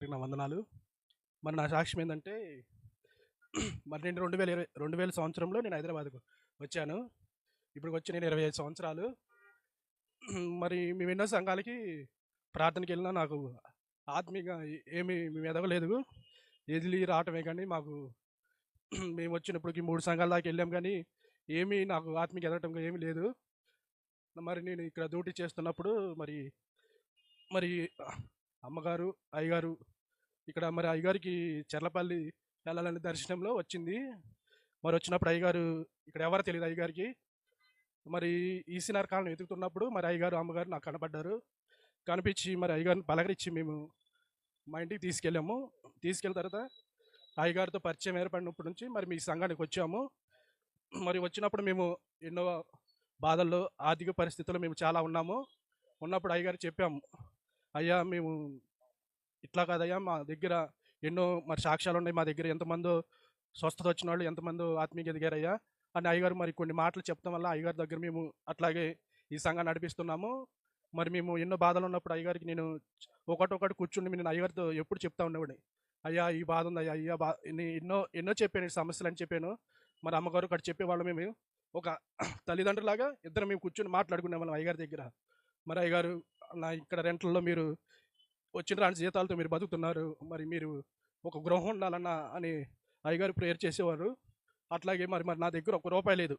నా వందనాలు. మరి నా సాక్ష్యం ఏంటంటే మరి నేను రెండు వేల ఇరవై రెండు వేల సంవత్సరంలో నేను హైదరాబాద్కు వచ్చాను. ఇప్పుడు వచ్చి నేను ఇరవై ఐదు సంవత్సరాలు. మరి మేము ఎన్నో సంఘాలకి ప్రార్థనకి వెళ్ళినా నాకు ఆత్మీయంగా ఏమి మేము ఎదగలేదు ఎదిలి రావటమే కానీ మాకు మేము వచ్చినప్పటికి మూడు సంఘాల దాకా వెళ్ళాం కానీ ఏమీ నాకు ఆత్మీయ ఎదగటం ఏమీ లేదు. మరి నేను ఇక్కడ డ్యూటీ చేస్తున్నప్పుడు మరి మరి అమ్మగారు అయ్యగారు ఇక్కడ మరి అయ్యగారికి చెర్లపల్లి వెళ్ళాలని దర్శనంలో వచ్చింది. మరి వచ్చినప్పుడు అయ్యగారు ఇక్కడ ఎవరు తెలియదు అయ్యగారికి. మరి ఈసీనార్ కాలం వెతుకుతున్నప్పుడు మరి అయ్యగారు అమ్మగారు నాకు కనపడ్డారు. కనిపించి మరి అయ్యగారిని పలకరించి మేము మా ఇంటికి తీసుకెళ్ళాము. తీసుకెళ్ళిన తర్వాత అయ్యగారితో పరిచయం ఏర్పడినప్పటి నుంచి మరి మీ సంఘానికి వచ్చాము. మరి వచ్చినప్పుడు మేము ఎన్నో బాధల్లో ఆర్థిక పరిస్థితుల్లో మేము చాలా ఉన్నాము. ఉన్నప్పుడు అయ్యగారు చెప్పాము అయ్యా! మేము ఇట్లా కాదయ్యా! మా దగ్గర ఎన్నో మరి సాక్ష్యాలు ఉన్నాయి మా దగ్గర ఎంతమందో స్వస్థత వచ్చిన వాళ్ళు ఎంతమంది ఆత్మీయ ఎదిగారయ్యా! అని అయ్యగారు మరి కొన్ని మాటలు చెప్తాం వల్ల అయ్యగారి దగ్గర మేము అట్లాగే ఈ సంఘాన్ని నడిపిస్తున్నాము. మరి మేము ఎన్నో బాధలు ఉన్నప్పుడు అయ్యగారికి నేను ఒకటొకటి కూర్చుని నేను అయ్యగారితో ఎప్పుడు చెప్తా ఉండేవాడిని. అయ్యా! ఈ బాధ ఉంది అయ్యా అయ్యా బా ఎన్నో ఎన్నో చెప్పాను సమస్యలు అని చెప్పాను. మరి అమ్మగారు అక్కడ చెప్పేవాళ్ళు మేము. ఒక తల్లిదండ్రులాగా ఇద్దరు మేము కూర్చొని మాట్లాడుకునే వాళ్ళం అయ్యగారి దగ్గర. మరి అయ్యగారు నా ఇక్కడ రెంట్లలో మీరు వచ్చిన రాని జీతాలతో మీరు బతుకుతున్నారు. మరి మీరు ఒక గృహం ఉండాలన్న అని అయ్యగారు ప్రేయర్ చేసేవారు. అట్లాగే మరి మరి నా దగ్గర ఒక రూపాయి లేదు.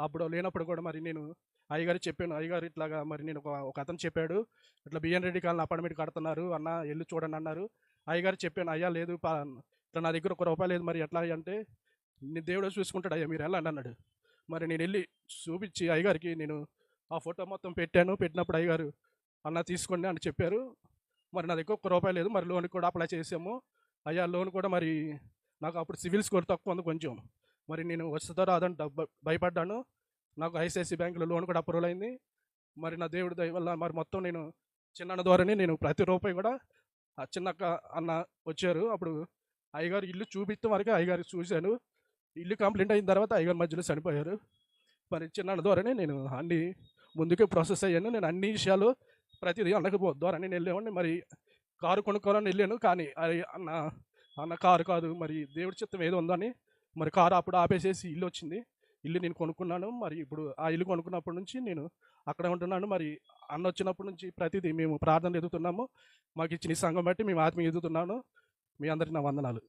అప్పుడు లేనప్పుడు కూడా మరి నేను అయ్యగారు చెప్పాను. అయ్యగారు ఇట్లాగా మరి నేను ఒక ఒక అతను చెప్పాడు. ఇట్లా బిఎన్ రెడ్డి కాలనీ అపార్ట్మెంట్ కడుతున్నారు. అన్న వెళ్ళి చూడండి అన్నారు. అయ్యగారు చెప్పాను అయ్యా లేదు పా- ఇట్లా నా దగ్గర ఒక రూపాయి లేదు మరి ఎట్లా అంటే నేను దేవుడు చూసుకుంటాడు అయ్యా మీరు వెళ్ళండి అన్నాడు. మరి నేను వెళ్ళి చూపించి అయ్యగారికి నేను ఆ ఫోటో మొత్తం పెట్టాను. పెట్టినప్పుడు అయ్యగారు అన్న తీసుకోండి అని చెప్పారు. మరి నా దగ్గర ఒక్క రూపాయి లేదు. మరి లోన్ కూడా అప్లై చేసాము. అయ్యా లోన్ కూడా మరి నాకు అప్పుడు సివిల్ స్కోర్ తక్కువ ఉంది కొంచెం. మరి నేను వస్తుందో రాదని భయపడ్డాను. నాకు ఐసిఐసి బ్యాంకులో లోన్ కూడా అప్రూవల్ అయింది. మరి నా దేవుడి దయ వల్ల మరి మొత్తం నేను చిన్న ద్వారానే నేను ప్రతి రూపాయి కూడా ఆ చిన్నక్క అన్న వచ్చారు. అప్పుడు అయ్యగారు ఇల్లు చూపిస్తే వరకు అయ్యగారు చూశాను. ఇల్లు కంప్లీట్ అయిన తర్వాత అయ్యగారు మధ్యలో చనిపోయారు. మరి చిన్న ద్వారానే నేను అన్ని ముందుకే ప్రాసెస్ అయ్యాను. నేను అన్ని విషయాలు ప్రతిదీ అన్నకు అని నేను వెళ్ళేవాడిని. మరి కారు కొనుక్కోవాలని వెళ్ళాను. కానీ అది అన్న అన్న కారు కాదు. మరి దేవుడి చిత్తం ఏదో ఉందని మరి కారు అప్పుడు ఆపేసేసి ఇల్లు వచ్చింది. ఇల్లు నేను కొనుక్కున్నాను. మరి ఇప్పుడు ఆ ఇల్లు కొనుక్కున్నప్పటి నుంచి నేను అక్కడ ఉంటున్నాను. మరి అన్న వచ్చినప్పటి నుంచి ప్రతిదీ మేము ప్రార్థన ఎదుగుతున్నాము. మాకు ఇచ్చిన సంఘం బట్టి మేము ఆత్మీయ ఎదుగుతున్నాను. మీ అందరికీ నా వందనాలు.